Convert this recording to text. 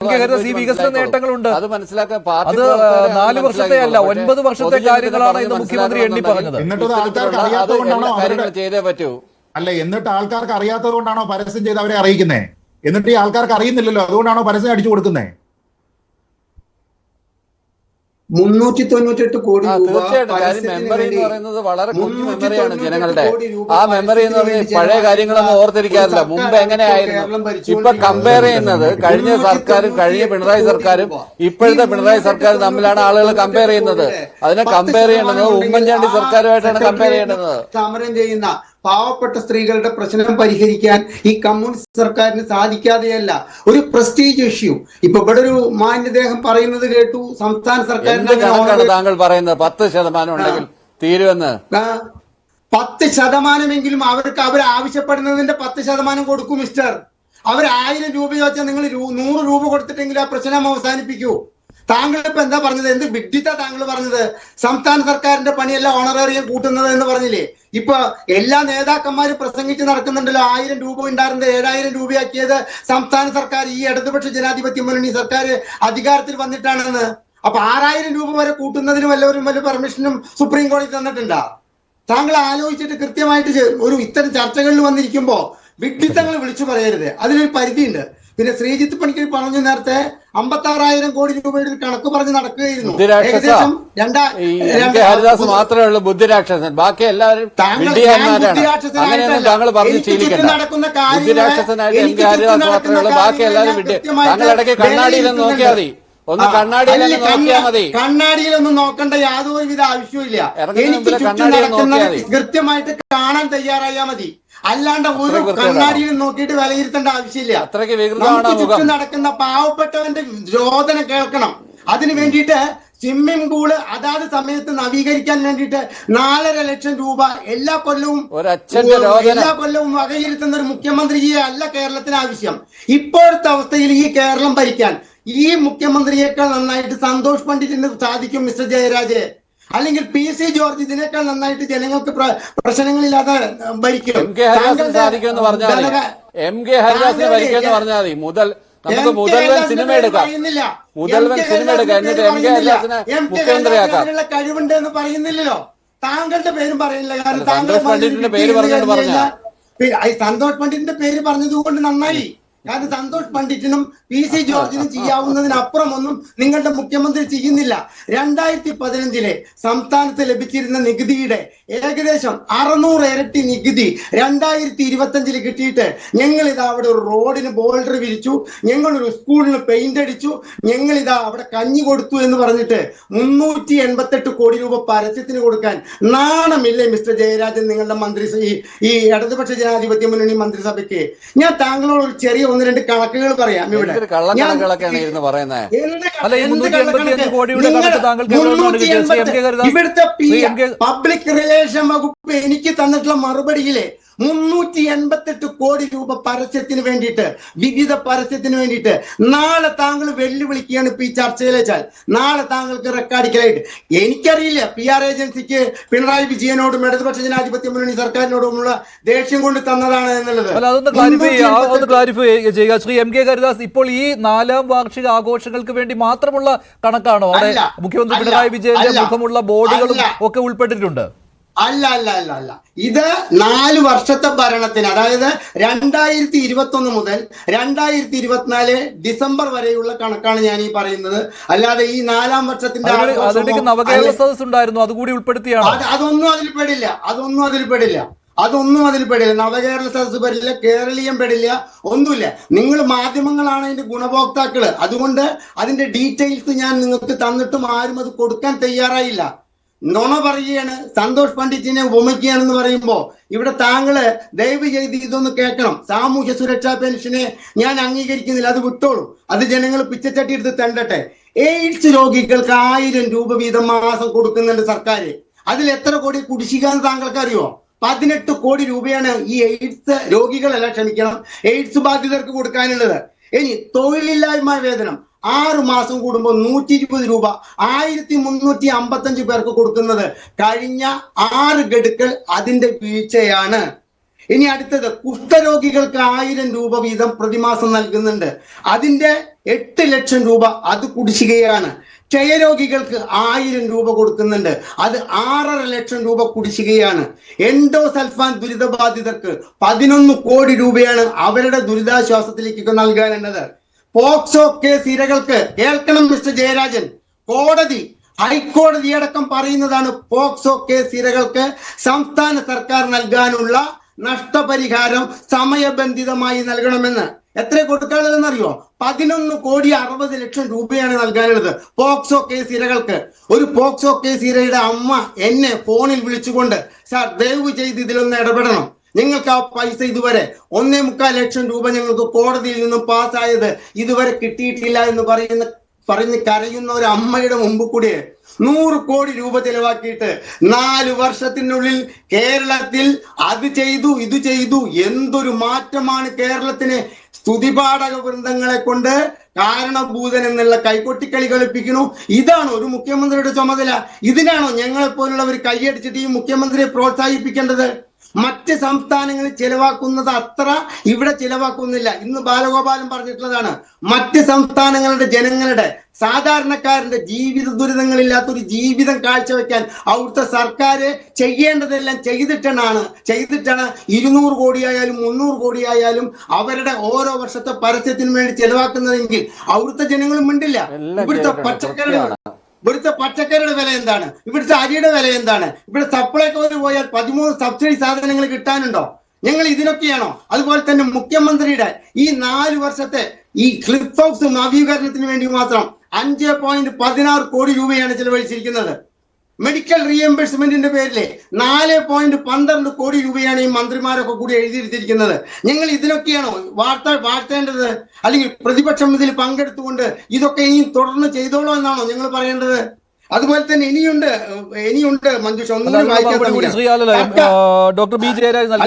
ഈ വികസന നേട്ടങ്ങളുണ്ട്. അത് മനസ്സിലാക്കാൻ പാർട്ടി അത് നാല് വർഷത്തെ അല്ല. ഒൻപത് വർഷത്തെ കാര്യങ്ങളാണ് ഇന്ന് മുഖ്യമന്ത്രി എണ്ണി പറഞ്ഞത്. കാര്യങ്ങൾ ചെയ്തേ പറ്റൂ? അല്ല എന്നിട്ട് ആൾക്കാർക്ക് അറിയാത്തത് കൊണ്ടാണോ പരസ്യം ചെയ്ത് അവരെ അറിയിക്കുന്നത് എന്നിട്ട് ഈ ആൾക്കാർക്ക് അറിയുന്നില്ലല്ലോ അതുകൊണ്ടാണോ പരസ്യം അടിച്ചു കൊടുക്കുന്നേ? മുന്നൂറ്റി തൊണ്ണൂറ്റെട്ട് കോടി തീർച്ചയായിട്ടും. മെമ്മറി എന്ന് പറയുന്നത് വളരെ കുഞ്ഞു മുന്നൂറ്റി മെമ്മറിയാണ് ജനങ്ങളുടെ. ആ മെമ്മറി എന്ന് പറഞ്ഞാൽ പഴയ കാര്യങ്ങളൊന്നും ഓർത്തിരിക്കാറില്ല. മുമ്പ് എങ്ങനെയായിരുന്നു? ഇപ്പൊ കമ്പയർ ചെയ്യുന്നത് കഴിഞ്ഞ സർക്കാരും കഴിഞ്ഞ പിണറായി സർക്കാരും ഇപ്പോഴത്തെ പിണറായി സർക്കാരും തമ്മിലാണ് ആളുകൾ കമ്പയർ ചെയ്യുന്നത്. അതിനെ കമ്പയർ ചെയ്യേണ്ടത് ഉമ്മൻചാണ്ടി സർക്കാരുമായിട്ടാണ് കമ്പയർ ചെയ്യേണ്ടത്. സമരം ചെയ്യുന്ന പാവപ്പെട്ട സ്ത്രീകളുടെ പ്രശ്നം പരിഹരിക്കാൻ ഈ കമ്മ്യൂണിസ്റ്റ് സർക്കാരിന് സാധിക്കാതെയല്ല. ഒരു പ്രസ്റ്റീജ് ഇഷ്യൂ ഇപ്പൊ ഇവിടെ ഒരു മാന്യദേഹം പറയുന്നത് കേട്ടു. സംസ്ഥാന സർക്കാരിന്റെ താങ്കൾ പറയുന്നത്? പത്ത് ശതമാനം ഉണ്ടെങ്കിൽ തീരുമെന്ന് പത്ത് ശതമാനമെങ്കിലും അവർക്ക് അവർ ആവശ്യപ്പെടുന്നതിന്റെ പത്ത് ശതമാനം കൊടുക്കും മിസ്റ്റർ. അവർ ആയിരം രൂപ ചോദിച്ചാൽ നിങ്ങൾ നൂറ് രൂപ കൊടുത്തിട്ടെങ്കിൽ ആ പ്രശ്നം അവസാനിപ്പിക്കൂ. താങ്കൾ ഇപ്പൊ എന്താ പറഞ്ഞത്? എന്ത് വിഡ്ഢിത്ത താങ്കൾ പറഞ്ഞത്? സംസ്ഥാന സർക്കാരിന്റെ പണിയല്ല ഓണറേറിയം കൂട്ടുന്നത് എന്ന് പറഞ്ഞില്ലേ? ഇപ്പൊ എല്ലാ നേതാക്കന്മാരും പ്രസംഗിച്ച് നടക്കുന്നുണ്ടല്ലോ ആയിരം രൂപ ഉണ്ടായിരുന്നത് ഏഴായിരം രൂപയാക്കിയത് സംസ്ഥാന സർക്കാർ ഈ ഇടതുപക്ഷ ജനാധിപത്യ മുന്നണി സർക്കാർ അധികാരത്തിൽ വന്നിട്ടാണെന്ന്. അപ്പൊ ആറായിരം രൂപ വരെ കൂട്ടുന്നതിന് വല്ലവരും വല്ല പെർമിഷനും സുപ്രീം കോടതി തന്നിട്ടുണ്ടാ? താങ്കൾ ആലോചിച്ചിട്ട് കൃത്യമായിട്ട് ഒരു ഇത്തരം ചർച്ചകളിൽ വന്നിരിക്കുമ്പോ വിഡ്ഢിത്തങ്ങൾ വിളിച്ചു പറയരുത്. അതിലൊരു പരിധിയുണ്ട്. പിന്നെ ശ്രീജിത്ത് പണിക്കർ പറഞ്ഞു നേരത്തെ അമ്പത്തി ആറായിരം കോടി രൂപയുടെ കണക്ക് പറഞ്ഞ് നടക്കുകയായിരുന്നു. ഏകദേശം രണ്ടാ ഹരിദാസ് മാത്രമേ ഉള്ളൂ ബുദ്ധിരാക്ഷസൻ. ബാക്കി എല്ലാവരും താങ്കൾ- പറഞ്ഞ് ബുദ്ധിരാക്ഷസനായിട്ട് എം കെ ഹരിദാസ് മാത്രമേ ഉള്ളൂ. ബാക്കി എല്ലാവരും കാര്യങ്ങളെ വിഡ്ഢി കൃത്യമായിട്ട് താങ്കൾ ഇടയ്ക്ക് കണ്ണാടിയിലൊന്ന് നോക്കിയാൽ മതി. ഒന്ന് കണ്ണാടിയിൽ കണ്ണാടിയിലൊന്ന് അല്ല, നോക്കിയാൽ മതി. കണ്ണാടിയിലൊന്നും നോക്കേണ്ട യാതൊരുവിധ ആവശ്യവും ഇല്ല എനിക്ക് കൃത്യമായിട്ട് കാണാൻ തയ്യാറായാൽ മതി. അല്ലാണ്ട് ഒരു കണ്ണാടിയിൽ നോക്കിയിട്ട് വിലയിരുത്തേണ്ട ആവശ്യമില്ല. നമുക്ക് ചുറ്റും നടക്കുന്ന പാവപ്പെട്ടവന്റെ രോദന കേൾക്കണം. അതിനു വേണ്ടിയിട്ട് സ്വിമ്മിംഗ് പൂൾ അതാത് സമയത്ത് നവീകരിക്കാൻ വേണ്ടിയിട്ട് നാലര ലക്ഷം രൂപ എല്ലാ കൊല്ലവും. എല്ലാ കൊല്ലവും വകയിരുത്തുന്ന ഒരു മുഖ്യമന്ത്രിയെ അല്ല കേരളത്തിന് ആവശ്യം. ഇപ്പോഴത്തെ അവസ്ഥയിൽ ഈ കേരളം ഭരിക്കാൻ ഈ മുഖ്യമന്ത്രിയേക്കാൾ നന്നായിട്ട് സന്തോഷ് പണ്ഡിറ്റിന് സാധിക്കും മിസ്റ്റർ ജയരാജ്. അല്ലെങ്കിൽ പി സി ജോർജ് ഇതിനേക്കാൾ നന്നായിട്ട് ജനങ്ങൾക്ക് പ്രശ്നങ്ങളില്ലാതെ ഭരിക്കും. എം കെ ഹരിദാസിന് സാധിക്കുമെന്ന് പറഞ്ഞാൽ എം കെ ഹരിദാസിന് ഭരിക്കുമെന്ന് പറഞ്ഞാൽ മതി. മുതൽ നമുക്ക് മുതൽവൻ സിനിമ എടുക്കാം. മുതൽവൻ സിനിമ എടുക്കാം. എന്നിട്ട് എം കെ ഹരിദാസിനെ മുഖ്യമന്ത്രിയാക്കാം കഴിവുണ്ട് എന്ന് പറയുന്നില്ലല്ലോ. താങ്കളുടെ പേരും പറയുന്നില്ല. കാരണം താങ്കൾ പേര് പറഞ്ഞു. പറഞ്ഞാ. സന്തോഷ് പണ്ഡിറ്റിന്റെ പേര് പറഞ്ഞത് കൊണ്ട് നന്നായി. കാരണം സന്തോഷ് പണ്ഡിറ്റിനും പി സി ജോർജിനും ചെയ്യാവുന്നതിനപ്പുറമൊന്നും നിങ്ങളുടെ മുഖ്യമന്ത്രി ചെയ്യുന്നില്ല. രണ്ടായിരത്തി പതിനഞ്ചിലെ സംസ്ഥാനത്ത് ലഭിച്ചിരുന്ന നികുതിയുടെ ഏകദേശം അറുന്നൂറ് ഇരട്ടി നികുതി രണ്ടായിരത്തി ഇരുപത്തി അഞ്ചിൽ കിട്ടിയിട്ട് ഞങ്ങൾ ഇതാ അവിടെ ഒരു റോഡിന് ബോൾഡർ വിരിച്ചു ഞങ്ങൾ ഒരു സ്കൂളിന് പെയിന്റ് അടിച്ചു ഞങ്ങൾ ഇതാ അവിടെ കഞ്ഞി കൊടുത്തു എന്ന് പറഞ്ഞിട്ട് മുന്നൂറ്റി എൺപത്തെട്ട് കോടി രൂപ പരസ്യത്തിന് കൊടുക്കാൻ നാണമില്ലേ മിസ്റ്റർ ജയരാജൻ നിങ്ങളുടെ മന്ത്രി ഈ ഇടതുപക്ഷ ജനാധിപത്യ മുന്നണി മന്ത്രിസഭയ്ക്ക്? ഞാൻ താങ്കളോട് ഒരു ചെറിയ ഒന്ന് രണ്ട് കണക്കുകൾ പറയാം ഇവിടെ. എന്തൊരു കള്ളക്കണക്കുകളൊക്കെയാണ് പറയുന്നത്? അല്ല, ഈ എന്ത് 385 കണക്ക്? കോടിയുടെ നിങ്ങൾ കണക്ക് താങ്കൾ കേരളത്തിലാണ് 380 ശ്രീ എം കെ ഹരിദാസ്, ഇവിടുത്തെ പബ്ലിക് റിലേഷൻ വകുപ്പ് എനിക്ക് തന്നിട്ടുള്ള മറുപടിയിലെ മുന്നൂറ്റി എൺപത്തെട്ട് കോടി രൂപ പരസ്യത്തിന് വേണ്ടിയിട്ട് വിവിധ പരസ്യത്തിന് വേണ്ടിയിട്ട് നാളെ താങ്കൾ വെല്ലുവിളിക്കുകയാണ് ഇപ്പൊ ഈ ചർച്ചയിൽ വെച്ചാൽ നാളെ താങ്കൾക്ക് റെക്കോർഡിക്കലായിട്ട് എനിക്കറിയില്ല പി ആർ ഏജൻസിക്ക് പിണറായി വിജയനോടും ഇടതുപക്ഷ ജനാധിപത്യ മുന്നണി സർക്കാരിനോടുമുള്ള ദേഷ്യം കൊണ്ട് തന്നതാണ് എന്നുള്ളത്. അതൊന്ന് ക്ലാരിഫൈ ഒന്ന് 388 ക്ലാരിഫൈ ചെയ്യുക. ശ്രീ എം കെ ഹരിദാസ് ഇപ്പോൾ ഈ നാലാം വാർഷിക ആഘോഷങ്ങൾക്ക് വേണ്ടി മാത്രമുള്ള കണക്കാണോ? അവിടെ മുഖ്യമന്ത്രി പിണറായി വിജയന്റെ മുഖമുള്ള ബോർഡുകളും ഒക്കെ ഉൾപ്പെട്ടിട്ടുണ്ട്. അല്ല അല്ല അല്ല അല്ല. ഇത് നാല് വർഷത്തെ ഭരണത്തിന് അതായത് രണ്ടായിരത്തി ഇരുപത്തി ഒന്ന് മുതൽ രണ്ടായിരത്തി ഇരുപത്തിനാല് ഡിസംബർ വരെയുള്ള കണക്കാണ് ഞാൻ ഈ പറയുന്നത്. അല്ലാതെ ഈ നാലാം വർഷത്തിന്റെ സദസ് ഉണ്ടായിരുന്നു അതുകൂടി ഉൾപ്പെടുത്തിയാണ്. അത് അതൊന്നും അതിൽ പെടില്ല അതൊന്നും അതിൽ പെടില്ല അതൊന്നും അതിൽ പെടില്ല നവകേരള സദസ് പെടില്ല കേരളീയം പെടില്ല ഒന്നുമില്ല. നിങ്ങൾ മാധ്യമങ്ങളാണ് അതിന്റെ ഗുണഭോക്താക്കൾ. അതുകൊണ്ട് അതിന്റെ ഡീറ്റെയിൽസ് ഞാൻ നിങ്ങൾക്ക് തന്നിട്ടും ആരും അത് കൊടുക്കാൻ തയ്യാറായില്ല. നുണ പറയുകയാണ് സന്തോഷ് പണ്ഡിറ്റിനെ ഉപമിക്കുകയാണെന്ന് പറയുമ്പോ ഇവിടെ താങ്കൾ ദയവ് ചെയ്ത് ഇതൊന്ന് കേൾക്കണം. സാമൂഹ്യ സുരക്ഷാ പെൻഷനെ ഞാൻ അംഗീകരിക്കുന്നില്ല അത് വിട്ടോളൂ. അത് ജനങ്ങൾ പിച്ചച്ചട്ടി എടുത്ത് തണ്ടട്ടെ. എയ്ഡ്സ് രോഗികൾക്ക് ആയിരം രൂപ വീതം മാസം കൊടുക്കുന്നുണ്ട് സർക്കാർ അതിൽ എത്ര കോടി കുടിശ്ശികാന്ന് താങ്കൾക്ക് അറിയോ പതിനെട്ട് കോടി രൂപയാണ് ഈ എയ്ഡ്സ് രോഗികളല്ല ക്ഷമിക്കണം എയ്ഡ്സ് ബാധിതർക്ക് കൊടുക്കാനുള്ളത്. ഇനി തൊഴിലില്ലായ്മ വേതനം. ആറ് മാസം കൂടുമ്പോൾ നൂറ്റി ഇരുപത് രൂപ. ആയിരത്തി മുന്നൂറ്റി അമ്പത്തഞ്ച് പേർക്ക് കൊടുക്കുന്നത് കഴിഞ്ഞ ആറ് ഗഡുക്കൾ അതിന്റെ വീഴ്ചയാണ്. ഇനി അടുത്തത് കുഷ്ഠരോഗികൾക്ക് ആയിരം രൂപ വീതം പ്രതിമാസം നൽകുന്നുണ്ട്. അതിന്റെ എട്ട് ലക്ഷം രൂപ അത് കുടിശ്ശികയാണ്. ക്ഷയരോഗികൾക്ക് ആയിരം രൂപ കൊടുക്കുന്നുണ്ട്. അത് ആറര ലക്ഷം രൂപ കുടിശ്ശികയാണ്. എൻഡോ സൽഫാൻ ദുരിതബാധിതർക്ക് പതിനൊന്ന് കോടി രൂപയാണ് അവരുടെ ദുരിതാശ്വാസത്തിലേക്ക് നൽകാനുള്ളത്. പോക്സോ കേസ് ഇരകൾക്ക് കേൾക്കണം മിസ്റ്റർ ജയരാജൻ. കോടതി ഹൈക്കോടതി അടക്കം പറയുന്നതാണ് പോക്സോ കേസ് ഇരകൾക്ക് സംസ്ഥാന സർക്കാർ നൽകാനുള്ള നഷ്ടപരിഹാരം സമയബന്ധിതമായി നൽകണമെന്ന്. എത്ര കൊടുക്കാനുള്ളതെന്നറിയോ? പതിനൊന്ന് കോടി അറുപത് ലക്ഷം രൂപയാണ് നൽകാനുള്ളത് പോക്സോ കേസ് ഇരകൾക്ക്. ഒരു പോക്സോ കേസ് ഇരയുടെ അമ്മ എന്നെ ഫോണിൽ വിളിച്ചുകൊണ്ട് സാർ ദയവ് ചെയ്ത് ഇതിലൊന്ന് ഇടപെടണം. ഞങ്ങൾക്ക് ആ പൈസ ഇതുവരെ ഒന്നേ മുക്കാൽ ലക്ഷം രൂപ ഞങ്ങൾക്ക് കോടതിയിൽ നിന്നും പാസ്സായത് ഇതുവരെ കിട്ടിയിട്ടില്ല എന്ന് പറയുന്ന പറഞ്ഞ് കരയുന്ന ഒരു അമ്മയുടെ മുമ്പ് കൂടി നൂറ് കോടി രൂപ ചെലവാക്കിയിട്ട് നാല് വർഷത്തിനുള്ളിൽ കേരളത്തിൽ അത് ചെയ്തു ഇത് ചെയ്തു എന്തൊരു മാറ്റമാണ് കേരളത്തിന് സ്തുതിപാഠക വൃന്ദങ്ങളെ കൊണ്ട് കാരണഭൂതൻ എന്നുള്ള കൈകൊട്ടിക്കളി കളിപ്പിക്കുന്നു. ഇതാണോ ഒരു മുഖ്യമന്ത്രിയുടെ ചുമതല. ഇതിനാണോ ഞങ്ങളെ പോലുള്ളവർ കൈയടിച്ചിട്ട് ഈ മുഖ്യമന്ത്രിയെ പ്രോത്സാഹിപ്പിക്കേണ്ടത്? മറ്റ് സംസ്ഥാനങ്ങളിൽ ചിലവാക്കുന്നത് അത്ര ഇവിടെ ചിലവാക്കുന്നില്ല. ഇന്ന് ബാലഗോപാലൻ പറഞ്ഞിട്ടുള്ളതാണ്. മറ്റ് സംസ്ഥാനങ്ങളുടെ ജനങ്ങളുടെ സാധാരണക്കാരന്റെ ജീവിത ദുരിതങ്ങളില്ലാത്തൊരു ജീവിതം കാഴ്ചവെക്കാൻ അവിടുത്തെ സർക്കാർ ചെയ്യേണ്ടതെല്ലാം ചെയ്തിട്ടാണ്. ചെയ്തിട്ടാണ് ഇരുന്നൂറ് കോടിയായാലും മുന്നൂറ് കോടിയായാലും അവരുടെ ഓരോ വർഷത്തെ പരസ്യത്തിന് വേണ്ടി ചെലവാക്കുന്നതെങ്കിൽ അവിടുത്തെ ജനങ്ങളും മിണ്ടില്ല. ഇവിടുത്തെ പച്ചക്കറികളാണ്. ഇവിടുത്തെ പച്ചക്കറിയുടെ വില എന്താണ്? ഇവിടുത്തെ അരിയുടെ വില എന്താണ്? ഇവിടെ സപ്ലൈകോയിൽ പോയാൽ പതിമൂന്ന് സബ്സിഡി സാധനങ്ങൾ കിട്ടാനുണ്ടോ? ഞങ്ങൾ ഇതിനൊക്കെയാണോ? അതുപോലെ തന്നെ മുഖ്യമന്ത്രിയുടെ ഈ നാല് വർഷത്തെ ഈ ക്ലിഫ് ഹൗസ് നവീകരണത്തിന് വേണ്ടി മാത്രം അഞ്ച് പോയിന്റ് പതിനാറ് കോടി രൂപയാണ് ചെലവഴിച്ചിരിക്കുന്നത്. മെഡിക്കൽ റീഎംബേഴ്സ്മെന്റിന്റെ പേരിൽ നാല് പോയിന്റ് പന്ത്രണ്ട് കോടി രൂപയാണ് ഈ മന്ത്രിമാരൊക്കെ കൂടി എഴുതിയിരിച്ചിരിക്കുന്നത് ഞങ്ങൾ ഇതിനൊക്കെയാണോ വാർത്ത വാഴ്ത്തേണ്ടത് അല്ലെങ്കിൽ പ്രതിപക്ഷം ഇതിൽ പങ്കെടുത്തുകൊണ്ട് ഇതൊക്കെ ഇനിയും തുടർന്ന് ചെയ്തോളൂ എന്നാണോ ഞങ്ങൾ പറയേണ്ടത്? അതുപോലെ തന്നെ ഇനിയുണ്ട് ഇനിയുണ്ട് മഞ്ജുഷ ഒന്നും ഡോക്ടർ ബി ജയരാജ്